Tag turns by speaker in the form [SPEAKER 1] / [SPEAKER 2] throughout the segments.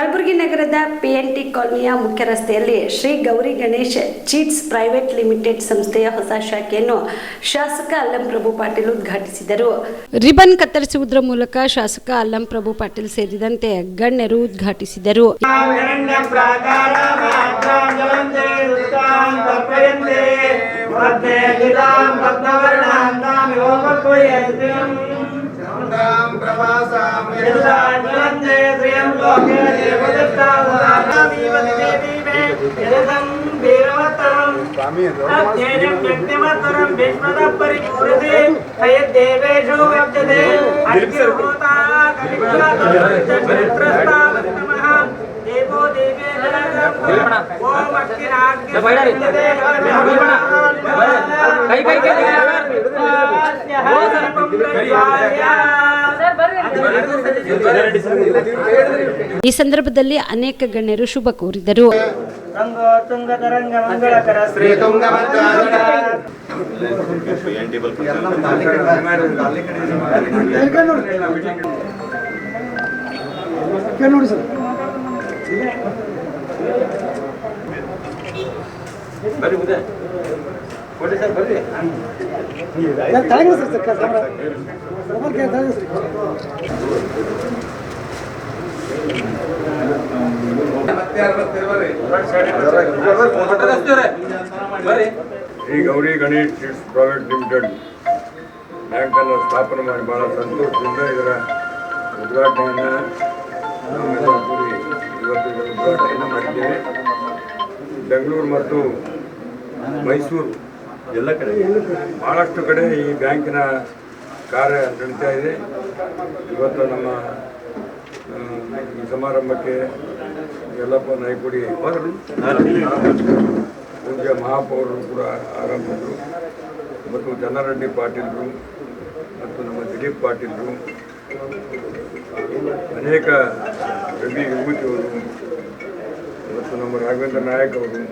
[SPEAKER 1] ಕಲಬುರಗಿ ನಗರದ ಪಿಎನ್ಟಿ ಕಾಲೋನಿಯ ಮುಖ್ಯ ರಸ್ತೆಯಲ್ಲಿ Shri Gowri Ganesh chits private limited ಸಂಸ್ಥೆಯ ಹೊಸ ಶಾಖೆಯನ್ನು ಶಾಸಕ ಅಲ್ಲಂ ಪ್ರಭು ಪಾಟೀಲ್ ಉದ್ಘಾಟಿಸಿದರು. ರಿಬನ್ ಕತ್ತರಿಸುವುದರ ಮೂಲಕ ಶಾಸಕ ಅಲ್ಲಂ ಪ್ರಭು ಪಾಟೀಲ್ ಸೇರಿದಂತೆ ಗಣ್ಯರು ಉದ್ಘಾಟಿಸಿದರು.
[SPEAKER 2] ಕೈ ಕೈ ಕೈ
[SPEAKER 1] ಈ ಸಂದರ್ಭದಲ್ಲಿ ಅನೇಕ ಗಣ್ಯರು ಶುಭ ಕೋರಿದರು.
[SPEAKER 3] ರಂಗೋ ತುಂಗತರಂಗ ಮಂಗಳಕರ ಶ್ರೀ
[SPEAKER 2] ಬರ್ರಿ ಮುಂದೆ ಕೊಡಿ ಸರ್ ಬರ್ರಿ ಬರ್ರಿ
[SPEAKER 4] Shri Gowri Ganesh seeds private limited ಬ್ಯಾಂಕನ್ನು ಸ್ಥಾಪನೆ ಮಾಡಿ ಭಾಳ ಸಂತೋಷದಿಂದ ಇದರ ಉದ್ಘಾಟನೆಯನ್ನು ಇವತ್ತು ಉದ್ಘಾಟನೆಯನ್ನು ಮಾಡಿದ್ದೇವೆ. ಬೆಂಗಳೂರು ಮತ್ತು ಮೈಸೂರು ಎಲ್ಲ ಕಡೆ ಭಾಳಷ್ಟು ಕಡೆ ಈ ಬ್ಯಾಂಕಿನ ಕಾರ್ಯ ನಡೀತಾ ಇದೆ. ಇವತ್ತು ನಮ್ಮ ಈ ಸಮಾರಂಭಕ್ಕೆ ಯಲ್ಲಪ್ಪ ನಾಯ್ಕುಡಿ ಪೂಜ್ಯ ಮಹಾಪೌರರು ಕೂಡ ಆರಂಭಿಸಿದರು ಮತ್ತು ಜನಾರೆಡ್ಡಿ ಪಾಟೀಲರು ಮತ್ತು ನಮ್ಮ ದಿಲೀಪ್ ಪಾಟೀಲರು ಅನೇಕ ರವಿ ವಿಭೂತಿಯವರು ಮತ್ತು ನಮ್ಮ ರಾಘವೇಂದ್ರ ನಾಯಕ್ ಅವರು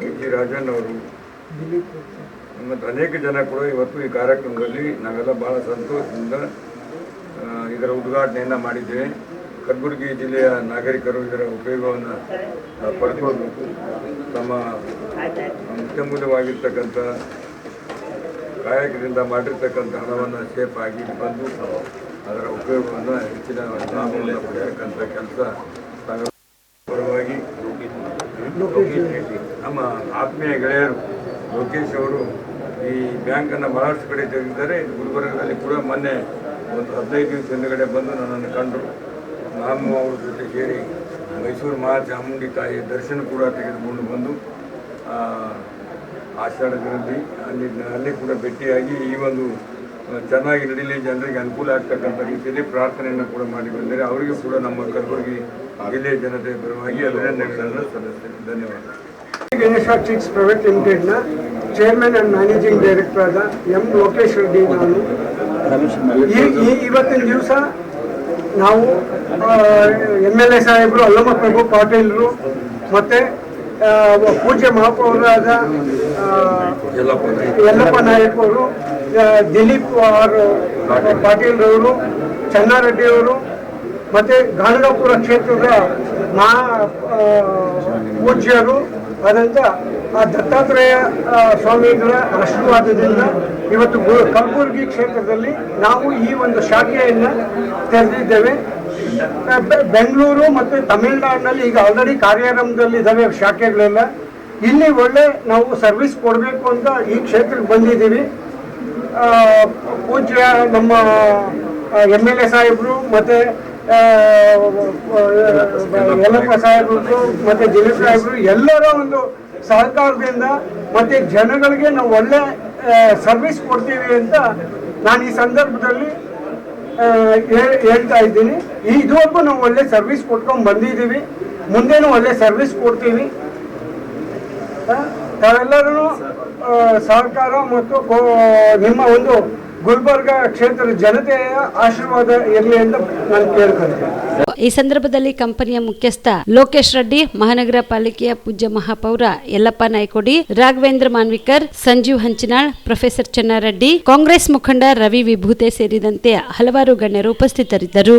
[SPEAKER 4] ಬಿ ಜಿ ರಾಜನ್ ಅವರು ಮತ್ತು ಅನೇಕ ಜನ ಕೂಡ ಇವತ್ತು ಈ ಕಾರ್ಯಕ್ರಮದಲ್ಲಿ ನಾವೆಲ್ಲ ಭಾಳ ಸಂತೋಷದಿಂದ ಇದರ ಉದ್ಘಾಟನೆಯನ್ನು ಮಾಡಿದ್ದೇವೆ. ಕಲಬುರಗಿ ಜಿಲ್ಲೆಯ ನಾಗರಿಕರು ಇದರ ಉಪಯೋಗವನ್ನು ಪಡ್ಕೋಬೇಕು ತಮ್ಮ ಅತ್ಯಮೂಲ್ಯವಾಗಿರ್ತಕ್ಕಂಥ ಕಾಯಕದಿಂದ ಮಾಡಿರ್ತಕ್ಕಂಥ ಹಣವನ್ನು ಸೇಫ್ ಆಗಿ ಬಂದು ಅದರ ಉಪಯೋಗವನ್ನು ಹೆಚ್ಚಿನ ಲಾಭವನ್ನು ಪಡೆಯತಕ್ಕಂಥ ಕೆಲಸ ಪರವಾಗಿ ನಮ್ಮ ಆತ್ಮೀಯ ಗೆಳೆಯರು ಲೋಕೇಶ್ ಅವರು ಈ ಬ್ಯಾಂಕನ್ನು ಬಹಳಷ್ಟು ಕಡೆ ತೆಗೆದಿದ್ದಾರೆ. ಗುಲ್ಬರ್ಗದಲ್ಲಿ ಕೂಡ ಮೊನ್ನೆ ಒಂದು ಹದಿನೈದು ದಿವಸ ಹಿಂದಗಡೆ ಬಂದು ನನ್ನನ್ನು ಕಂಡರು. ನಾನು ಅವ್ರ ಜೊತೆ ಸೇರಿ ಮೈಸೂರು ಮಹಾಚಾಮುಂಡಿ ತಾಯಿಯ ದರ್ಶನ ಕೂಡ ತೆಗೆದುಕೊಂಡು ಬಂದು ಆಷಾಢದಲ್ಲಿ ಅಲ್ಲಿ ಅಲ್ಲಿ ಕೂಡ ಭೇಟಿಯಾಗಿ ಈ ಒಂದು ಚೆನ್ನಾಗಿ ನಡೀಲಿ ಜನರಿಗೆ ಅನುಕೂಲ ಆಗ್ತಕ್ಕಂಥ ರೀತಿಯಲ್ಲಿ ಪ್ರಾರ್ಥನೆಯನ್ನು ಕೂಡ ಮಾಡಿ ಬಂದರೆ ಅವರಿಗೂ ಕೂಡ ನಮ್ಮ ಕಲಬುರಗಿ ಜಿಲ್ಲೆಯ ಜನತೆ ಪರವಾಗಿ ಅಭಿನಂದನೆಗಳನ್ನು ಸಲ್ಲಿಸ್ತೇನೆ. ಧನ್ಯವಾದ.
[SPEAKER 5] ಚಿಟ್ಸ್ ಪ್ರೈವೇಟ್ ಲಿಮಿಟೆಡ್ನ ಚೇರ್ಮನ್ ಅಂಡ್ ಮ್ಯಾನೇಜಿಂಗ್ ಡೈರೆಕ್ಟರ್ ಆದ ಎಂ ಲೋಕೇಶ್ ರೆಡ್ಡಿ ನಾನು. ಇವತ್ತಿನ ದಿವಸ ನಾವು ಎಂ ಎಲ್ ಎ ಸಾಹೇಬರು ಅಲ್ಲಮ್ಮ ಪ್ರಭು ಪಾಟೀಲ್ರು, ಮತ್ತೆ ಪೂಜ್ಯ
[SPEAKER 4] ಮಹಾಪೌರಾದ
[SPEAKER 5] ಯಲ್ಲಪ್ಪ ನಾಯಕ್ ಅವರು ದಿಲೀಪ್ ಆರ್, ಪಾಟೀಲ್ರವರು, ಚನ್ನಾರೆಡ್ಡಿಯವರು ಅವರು ಮತ್ತೆ ಗಾಣಗಾಪುರ ಕ್ಷೇತ್ರದ ಮಹಾ ಪೂಜ್ಯರು ಆದಂತ ಆ ದತ್ತಾತ್ರೇಯ ಸ್ವಾಮಿಗಳ ಆಶೀರ್ವಾದದಿಂದ ಇವತ್ತು ಕಲಬುರಗಿ ಕ್ಷೇತ್ರದಲ್ಲಿ ನಾವು ಈ ಒಂದು ಶಾಖೆಯನ್ನು ತೆರೆದಿದ್ದೇವೆ. ಬೆಂಗಳೂರು ಮತ್ತು ತಮಿಳುನಾಡಿನಲ್ಲಿ ಈಗ ಆಲ್ರೆಡಿ ಕಾರ್ಯಾರಂಭದಲ್ಲಿದ್ದಾವೆ ಶಾಖೆಗಳೆಲ್ಲ. ಇಲ್ಲಿ ಒಳ್ಳೆ ನಾವು ಸರ್ವಿಸ್ ಕೊಡಬೇಕು ಅಂತ ಈ ಕ್ಷೇತ್ರಕ್ಕೆ ಬಂದಿದ್ದೀವಿ. ಪೂಜ್ಯ ನಮ್ಮ ಎಂ ಎಲ್ ಎ ಸಾಹೇಬರು ಮತ್ತು ಯಲ್ಲಪ್ಪ ಸಾಹೇಬರು ಮತ್ತು ದಿಲೀಪ್ ಸಾಹೇಬರು ಎಲ್ಲರ ಒಂದು ಸಹಕಾರದಿಂದ ಮತ್ತು ಜನಗಳಿಗೆ ನಾವು ಒಳ್ಳೆ ಸರ್ವಿಸ್ ಕೊಡ್ತೀವಿ ಅಂತ ನಾನು ಈ ಸಂದರ್ಭದಲ್ಲಿ ಹೇಳ್ತಾ ಇದ್ದೀನಿ. ಇದುವರೆಗೂ ನಾವು ಒಳ್ಳೆ ಸರ್ವಿಸ್ ಕೊಟ್ಕೊಂಡು ಬಂದಿದ್ದೀವಿ. ಮುಂದೇನು ಒಳ್ಳೆ ಸರ್ವಿಸ್ ಕೊಡ್ತೀವಿ. ತಾವೆಲ್ಲರೂ ಸಹಕಾರ ಮತ್ತು ನಿಮ್ಮ ಒಂದು ಗುಲ್ಬರ್ಗ ಕ್ಷೇತ್ರದ ಜನತೆಯ ಆಶೀರ್ವಾದ ಇರಲಿ ಅಂತ ನಾನು ಕೇಳ್ಕೊಳ್ತೀನಿ.
[SPEAKER 1] ಈ ಸಂದರ್ಭದಲ್ಲಿ ಕಂಪನಿಯ ಮುಖ್ಯಸ್ಥ ಲೋಕೇಶ್ ರೆಡ್ಡಿ, ಮಹಾನಗರ ಪಾಲಿಕೆಯ ಪೂಜ್ಯ ಮಹಾಪೌರ ಯಲ್ಲಪ್ಪ ನಾಯ್ಕೋಡಿ, ರಾಘವೇಂದ್ರ ಮಾನ್ವಿಕರ್, ಸಂಜೀವ್ ಹಂಚಿನಾಳ್, ಪ್ರೊಫೆಸರ್ ಚೆನ್ನಾರೆಡ್ಡಿ, ಕಾಂಗ್ರೆಸ್ ಮುಖಂಡ ರವಿ ವಿಭೂತೆ ಸೇರಿದಂತೆ ಹಲವಾರು ಗಣ್ಯರು ಉಪಸ್ಥಿತರಿದ್ದರು.